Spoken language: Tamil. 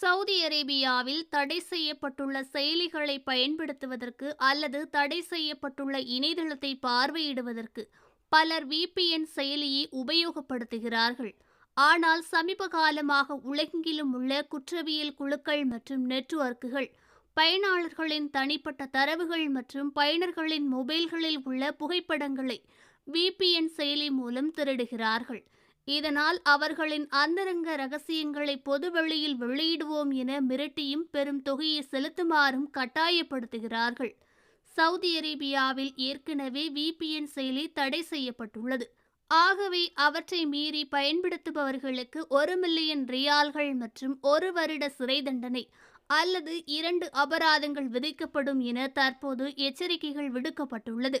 சவுதி அரேபியாவில் தடை செய்யப்பட்டுள்ள செயலிகளை பயன்படுத்துவதற்கு அல்லது தடை செய்யப்பட்டுள்ள இணையதளத்தை பார்வையிடுவதற்கு பலர் விபிஎன் செயலியை உபயோகப்படுத்துகிறார்கள். ஆனால் சமீப காலமாக உலகெங்கிலும் உள்ள குற்றவியல் குழுக்கள் மற்றும் நெட்வொர்க்குகள் பயனாளர்களின் தனிப்பட்ட தரவுகள் மற்றும் பயனர்களின் மொபைல்களில் உள்ள புகைப்படங்களை விபிஎன் செயலி மூலம் திருடுகிறார்கள். இதனால் அவர்களின் அந்தரங்க ரகசியங்களை பொதுவெளியில் வெளியிடுவோம் என மிரட்டியும் பெரும் தொகையை செலுத்துமாறும் கட்டாயப்படுத்துகிறார்கள். சவுதி அரேபியாவில் ஏற்கனவே விபிஎன் செயலி தடை செய்யப்பட்டுள்ளது. ஆகவே அவற்றை மீறி பயன்படுத்துபவர்களுக்கு ஒரு மில்லியன் ரியால்கள் மற்றும் ஒரு வருட சிறை தண்டனை அல்லது இரண்டு அபராதங்கள் விதிக்கப்படும் என தற்போது எச்சரிக்கைகள் விடுக்கப்பட்டுள்ளது.